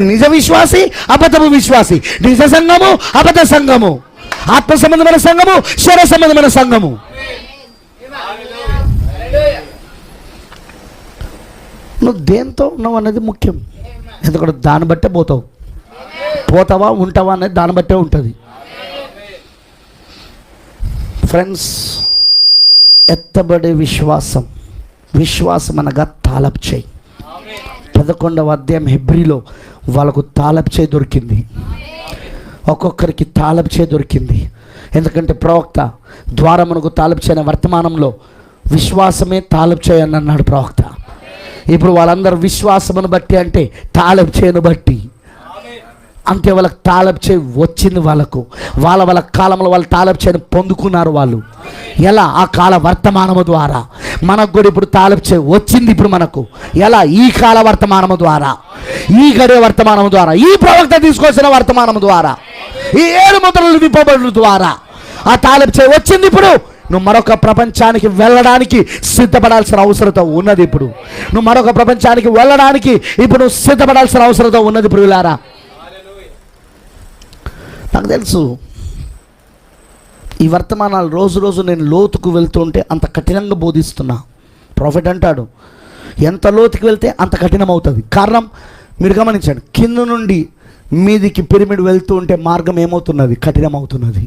నిజ విశ్వాసి అబద్ధము విశ్వాసి. నిజ సంఘము అబద్ధ సంఘము. ఆత్మ సంబంధమైన సంఘము శర సంబంధమైన సంఘము. నువ్వు దేంతో ఉన్నావు అనేది ముఖ్యం. ఎందుకంటే దాన్ని బట్టే పోతావు. పోతావా ఉంటావా అనేది దాన్ని బట్టే ఉంటుంది. ఫ్రెండ్స్ ఎత్తబడే విశ్వాసం. విశ్వాసం అనగా తాలపు చేయి. పదకొండవ అధ్యాయం హెబ్రిలో వాళ్ళకు తాలపు చేయి దొరికింది. ఒక్కొక్కరికి తాలపు చేయి దొరికింది. ఎందుకంటే ప్రవక్త ద్వారమునకు తాలపు చేయని వర్తమానంలో విశ్వాసమే తాలపు చేయని అన్నాడు ప్రవక్త. ఇప్పుడు వాళ్ళందరూ విశ్వాసమును బట్టి అంటే తాలపుచేను బట్టి. అంతే వాళ్ళకి తాలపు చేయి వచ్చింది వాళ్ళకు. వాళ్ళ వాళ్ళ కాలంలో వాళ్ళు తాలపు చేయని పొందుకున్నారు వాళ్ళు. ఎలా? ఆ కాల వర్తమానము ద్వారా. మనకు కూడా ఇప్పుడు తాలపు చేయి వచ్చింది ఇప్పుడు మనకు. ఎలా? ఈ కాల వర్తమానము ద్వారా. ఈ గడియ వర్తమానము ద్వారా. ఈ ప్రవక్త తీసుకొచ్చిన వర్తమానము ద్వారా. ఈ ఏడు ముద్రలు విప్పబడుల ద్వారా. ఆ తాలపు చేయి వచ్చింది ఇప్పుడు. నువ్వు మరొక ప్రపంచానికి వెళ్ళడానికి సిద్ధపడాల్సిన అవసరత ఉన్నది ఇప్పుడు. నువ్వు మరొక ప్రపంచానికి వెళ్ళడానికి ఇప్పుడు నువ్వు సిద్ధపడాల్సిన అవసరత ఉన్నది ఇప్పుడు వీళ్ళారా? నాకు తెలుసు. ఈ వర్తమానాలు రోజు రోజు నేను లోతుకు వెళ్తుంటే అంత కఠినంగా బోధిస్తున్నా. ప్రాఫిట్ అంటాడు ఎంత లోతుకి వెళ్తే అంత కఠినం అవుతుంది కారణం మీరు గమనించండి కింద నుండి మీదికి పిరమిడ్ వెళ్తూ ఉంటే మార్గం ఏమవుతున్నది? కఠినం అవుతున్నది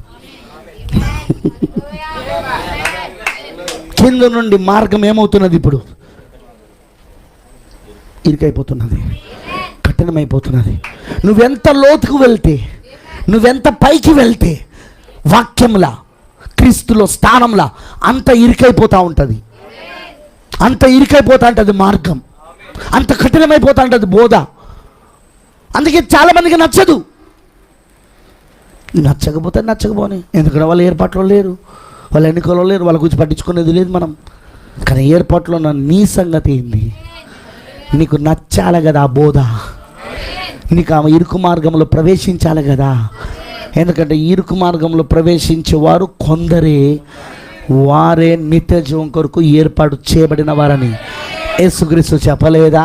కింద నుండి మార్గం ఏమవుతున్నది ఇప్పుడు? ఇరికైపోతున్నది. కఠినమైపోతున్నది. నువ్వెంత లోతుకు వెళ్తే నువ్వెంత పైకి వెళ్తే వాక్యంలా క్రీస్తులో స్థానంలా అంత ఇరికైపోతూ ఉంటుంది. అంత ఇరుకైపోతూ ఉంటుంది మార్గం. అంత కఠినమైపోతా ఉంటుంది బోధ. అందుకే చాలామందికి నచ్చదు. నచ్చకపోతే నచ్చకపోని. ఎందుకంటే వాళ్ళ ఏర్పాట్లో లేరు? వాళ్ళ ఎన్నికల్లో లేరు వాళ్ళ గురించి పట్టించుకునేది లేదు మనం. కానీ ఏర్పాట్లో ఉన్న నీ సంగతి ఏంది? నీకు నచ్చాలి కదా ఆ బోధ. నీకు ఆమె ఇరుకు మార్గంలో ప్రవేశించాలి కదా. ఎందుకంటే ఇరుకు మార్గంలో ప్రవేశించేవారు కొందరే వారే నిత్య జీవం కొరకు ఏర్పాటు చేయబడిన వారని యేసుక్రీస్తు చెప్పలేదా?